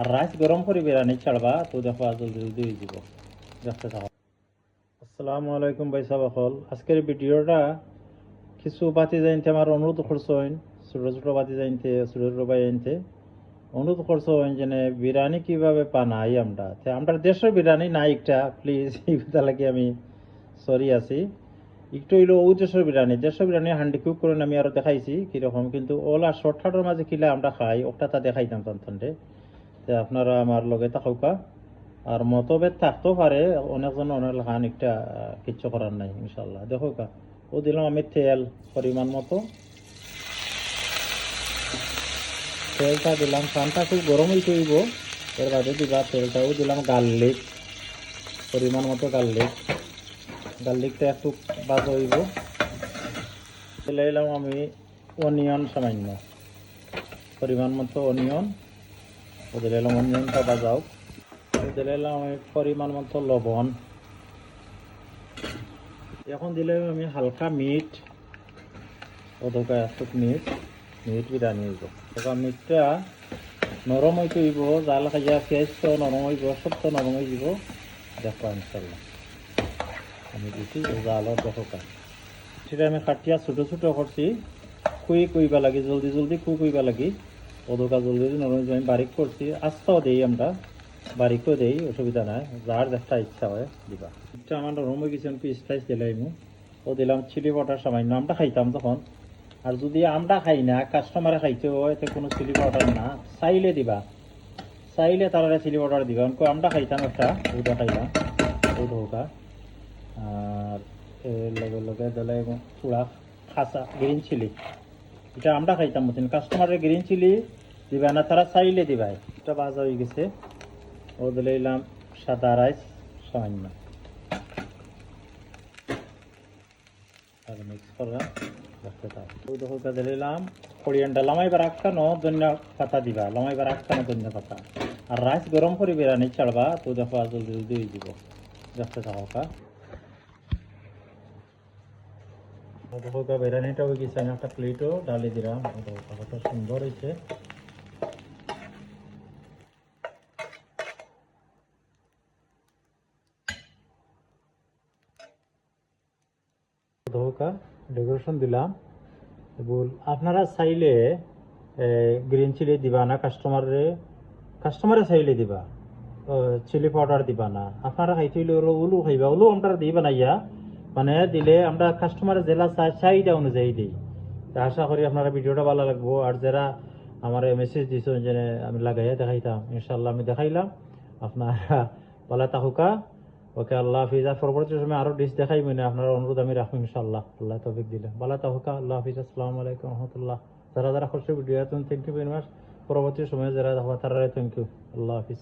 আর rice গরম করে বিরিয়ানি ছাড়বা তো দেখো জলদি জলদি হয়ে যাব দেখতে থাকো আসসালামু আলাইকুম ভাই সাবাকল আজকের ভিডিওটা কিছু বাতি জানতে আমার অনুরোধ করছেন ছোট ছোট বাতি জানতে ছোট ছোট ভাই জানতে অনুরোধ করছেন যে বিরিয়ানি কীভাবে পানাই আমরা? তে আমরা দেশের বিরিয়ানি নাই একটা প্লিজ এই লাগে আমি সরি আছি। একটু হইল ও দেশের বিরিয়ানি দেশের বিরিয়ানি হান্ডি কুক করে আমি আরও দেখাইছি কীরকম, কিন্তু ওলা শর্টকাটের মাঝে কিলা আমরা খাই, ওটা তা দেখাইতাম তন্তন্ডে তে আপনারা আমার লগে থাকুকা আর মতভেদ থাকতেও পারে অনেকজন অনেক খান একটা কিচ্ছু করার নাই ইনশাল্লাহ দেখো কা ও দিলাম আমি তেল পরিমাণ মতো। তেলটা দিলাম, পানটা খুব গরম হইতে হইব। এর বাদে দিবা তেলটাও দিলাম গার্লিক, পরিমাণ মতো গার্লিক। গার্লিকটা একটু বাজা হইব। দিলাম আমি অনিয়ন সামান্য। পরিমাণ মতো অনিয়ন। ও দিলাম অনিয়নটা বাজাও। ও দিলাম আমি পরিমাণ মতো লবণ। এখন দিলাম আমি হালকা মিট। অধকা একটু মিট মিট বিরিয়ানি হইব তখন মিটটা নরম হইতে হইব জাল খাইয়া পেঁয়াজ তো নরম হইব সব তো নরম হয়ে যাব দেখো ইনশাল্লাহ আমি দিছি জালত দেখোকা সেটা আমি কাটিয়া ছোটো ছোটো করছি। কুই কইবা লাগে, জলদি জলদি কুই কইবা লাগি। অধকা জলদি জলদি নরম হইব। আমি বারিক করছি আস্তাও দেই আমরা। বারিকও দেই, অসুবিধা নাই। যার যেটা ইচ্ছা হয় দিবা। এটা আমার নরম হয়ে গেছে পিস টাইস দিলাম ও দিলাম চিলি পাউডার সামান্য। আমরা খাইতাম তখন। আর যদি আমরা খাই না কাস্টমারে খাইতে হয় এতে কোনো চিলি পাউডার না। চাইলে দিবা। চাইলে তারা চিলি পাউডার দিবা। অঙ্ক আমরা খাইতাম একটা ওটা খাইলাম। ওটা হোকা। আর এর লগে লগে দিলে চূড়া, খাসা গ্রিন চিলি এটা আমরা খাইতাম মতন। কাস্টমারের গ্রিন চিলি দিবা না, তারা চাইলে দিবা। এটা বাজা হয়ে গেছে। ও দিলাম সাদা রাইস সামান্য। মিক্স করলাম রাখতে থাক দেখো তা দিলাম কোরিয়ানটা লামাইবার আটকানো ধনিয়া পাতা দিবা। লামাইবার আটকানো ধনিয়া পাতা। আর রাইস গরম করে বিরিয়ানি ছাড়বা। তো দেখো জলদি জলদি হয়ে যাব। রাখতে থাকো কা দেখো কা বিরিয়ানিটা হয়ে গেছে আমি একটা প্লেটও ডালি দিলাম ও দেখো কা কত সুন্দর হয়েছে। ডেকোরেশন দিলাম। বল আপনারা চাইলে গ্রিন চিলি দিবা না, কাস্টমারে কাস্টমারে চাইলে দিবা। চিলি পাউডার দিবা না। আপনারা খাইতে হইলে ওরা উলু খাইবা আমরা দিবা না ইয়া। মানে দিলে আমরা কাস্টমারে জেলা চাহিদা অনুযায়ী দিই। তা আশা করি আপনারা ভিডিওটা ভালো লাগবো। আর যারা আমার মেসেজ দিছ যে আমি লাগাইয়া দেখাইতাম ইনশাল্লাহ আমি দেখাইলাম। আপনারা ভালো তাহুকা ওকে, আল্লাহ হাফিজ। আর পরবর্তী সময় আরও ডিশ দেখাই মানে আপনার অনুরোধ আমি রাখব ইনশাল্লাহ আল্লাহ তৌফিক দিলে ভালো তাহুকা আল্লাহ হাফিজ। আসসালামু আলাইকুম রহমতুল্লাহ। যারা যারা খুশি video thank you very much পরবর্তী সময়ে যারা তারা থ্যাংক ইউ আল্লাহ হাফিজ।